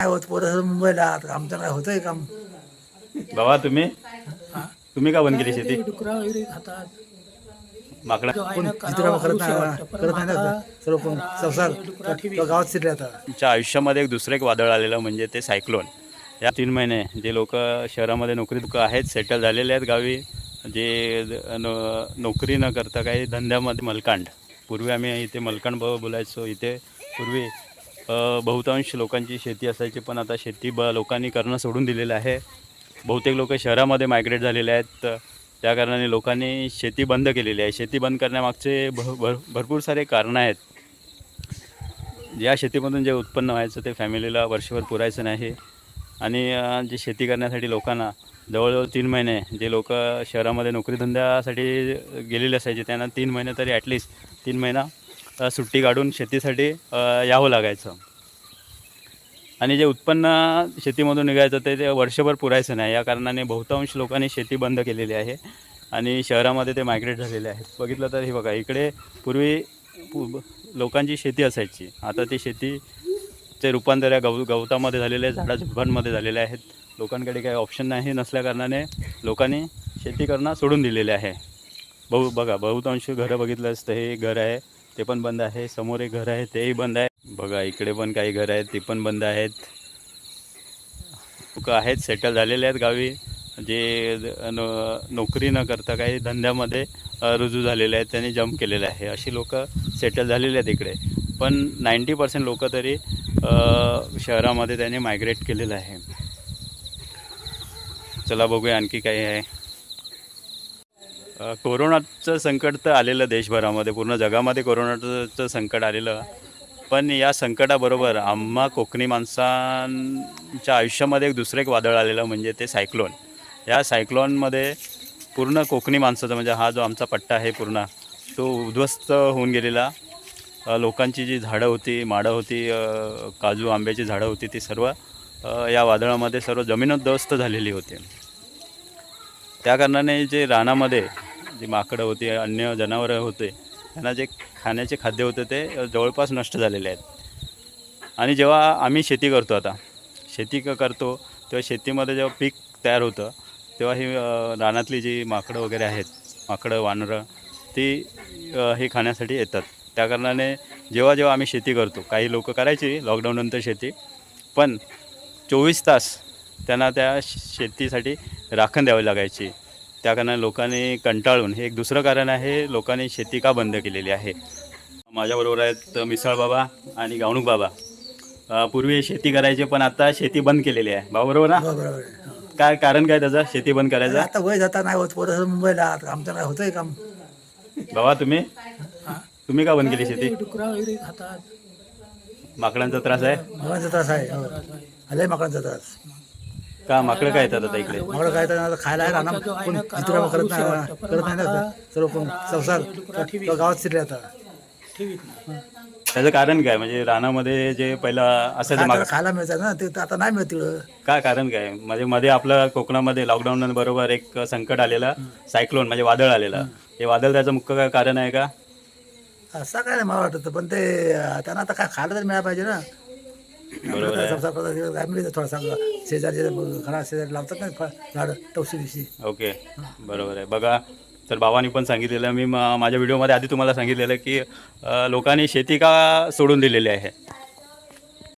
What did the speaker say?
काय होत पोरं? मुंबईला आता आमचं काय होतंय काम? बाबा तुम्ही? तुम्ही का बंद केली शेती? डुकरा वगैरे खातात. माकडा? आहे ना, चित्रा करावं करत करू नाही वाटतं. पण करत नाही ना. माकडा, सर्व कोण? संसार? डुकरा ठेवी. तो गावात शिरले आता. तुमच्या आयुष्यामध्ये एक दुसरं एक वादळ आलेलं म्हणजे ते सायक्लोन. या तीन महिने जे लोक शहरामध्ये नोकरी लोक आहेत सेटल झालेले आहेत गावी जे नो नोकरी न करता काही धंद्यामध्ये मलकांड. पूर्वी आम्ही इथे मलकांड ब बोलायचो इथे पूर्वी बहुतांश लोकांची शेती असायची पण आता शेती ब लोकांनी करणं सोडून दिलेलं आहे. बहुतेक लोक शहरामध्ये मायग्रेट झालेले आहेत. त्या कारणाने लोकांनी शेती बंद केलेली आहे. शेती बंद करण्यामागचे भ भर भरपूर सारे कारणं आहेत. या शेतीमधून जे उत्पन्न व्हायचं ते फॅमिलीला वर्षभर पुरायचं नाही. आणि जे शेती करण्यासाठी लोकांना जवळजवळ तीन महिने जे लोक शहरामध्ये नोकरीधंद्यासाठी गेलेले असायचे त्यांना तीन महिने तरी ॲटलिस्ट तीन महिना सुट्टी काढून शेतीसाठी यावं लागायचं. आणि जे उत्पन्न शेतीमधून निघायचं ते ते वर्षभर पुरायचं नाही. या कारणाने बहुतांश लोकांनी शेती बंद केलेली आहे आणि शहरामध्ये ते मायग्रेट झालेले आहेत. बघितलं तर हे बघा इकडे पूर्वी पु- लोकांची शेती असायची. आता ती शेतीचे रूपांतर या गव गवतामध्ये झालेले आहे झाडाझुडपांमध्ये झालेले आहेत. लोकांकडे काही ऑप्शन नाही नसल्याकारणाने लोकांनी शेती करणं सोडून दिलेले आहे. बहु बघा बहुतांश घरं बघितलं असतं हे घर आहे. ते पण बंद आहे. समोर एक घर आहे तेही बंद आहे. बघा इकडे पण काही घरं आहेत ते पण बंद आहेत. लोक आहेत सेटल झालेले आहेत गावी. जे नो नोकरी न करता काही धंद्यामध्ये रुजू झालेले आहेत त्यांनी जम्प केलेलं आहे. अशी लोक सेटल झालेले आहेत इकडे. पण नाईंटी पर्सेंट लोक तरी शहरामध्ये त्यांनी मायग्रेट केलेलं आहे. चला बघूया आणखी काही आहे. कोरोनाचं संकट तर आलेलं देशभरामध्ये पूर्ण जगामध्ये कोरोनाचं संकट आलेलं. पण या संकटाबरोबर आम्हा कोकणी माणसांच्या आयुष्यामध्ये एक दुसरं एक वादळ आलेलं म्हणजे ते सायक्लोन. या सायक्लोनमध्ये पूर्ण कोकणी माणसाचा म्हणजे हा जो आमचा पट्टा आहे पूर्ण तो उद्ध्वस्त होऊन गेलेला. लोकांची जी झाडं होती माडं होती काजू आंब्याची झाडं होती ती सर्व या वादळामध्ये सर्व जमीनोद्ध्वस्त झालेली होती. त्या कारणाने जे रानामध्ये जी माकडं होती अन्य जनावरं होते त्यांना जे खाण्याचे खाद्य होते ते जवळपास नष्ट झालेले आहेत. आणि जेव्हा आम्ही शेती करतो आता शेती क करतो तेव्हा शेतीमध्ये जेव्हा पीक तयार होतं तेव्हा ही रानातली जी माकडं वगैरे आहेत माकडं वानरं ती हे खाण्यासाठी येतात. त्या कारणाने जेव्हा जेव्हा आम्ही शेती करतो काही लोक करायची लॉकडाऊननंतर शेती पण चोवीस तास त्यांना त्या शेतीसाठी राखण द्यावी लागायची. त्या कारणाने लोकांनी कंटाळून हे एक दुसरं कारण आहे लोकांनी शेती का बंद केलेली आहे? माझ्याबरोबर आहेत मिसाळ बाबा आणि गावणूक बाबा. पूर्वी शेती करायचे पण आता शेती बंद केलेली आहे. बाबा बरोबर ना? बरोबर. काय कारण काय त्याचं? शेती बंद करायचं? आता वय जाता नाही होत पोरं मुंबईला आता आमचं काय होतंय काम? बाबा तुम्ही? तुम्ही का बंद केली शेती? डुकरा वगैरे खातात. माकडांचा त्रास आहे? माकडांचा त्रास आहे हो. लय माकडांचा त्रास. का? माकडं काय येतात आता इकडे? माकडं काय तर आता खायला आहे राहणार ना, चित्रा करत नाही. पण करत नाही ना सर्व संसार. तो गावात शिरले आता. त्याचं कारण काय? म्हणजे रानामध्ये जे पहिला असायचं काय माग खायला मिळतात ना ते तर आता नाही मिळत तिकडं. काय कारण काय? म्हणजे मध्ये आपलं कोकणामध्ये लॉकडाऊन बरोबर एक संकट आलेलं सायक्लोन म्हणजे वादळ आलेलं. हे वादळ त्याचं मुख्य काय कारण आहे का? असं काय नाही मला वाटत पण ते अं, त्यांना आता काय खायला तर मिळायला पाहिजे ना. बरोबर आहे. संसार करतात तिकडं काय मिळतं थोडासा शेजारचे घरा शेजारी लावतात ना फळ- झाडं टवशी दिवशी. ओके. बरोबर आहे. बघा तर बाबांनी पण सांगितलेलं मी मा- माझ्या व्हिडिओमध्ये आधी तुम्हाला सांगितलेलं की अ, लोकांनी शेती का सोडून दिलेली आहे?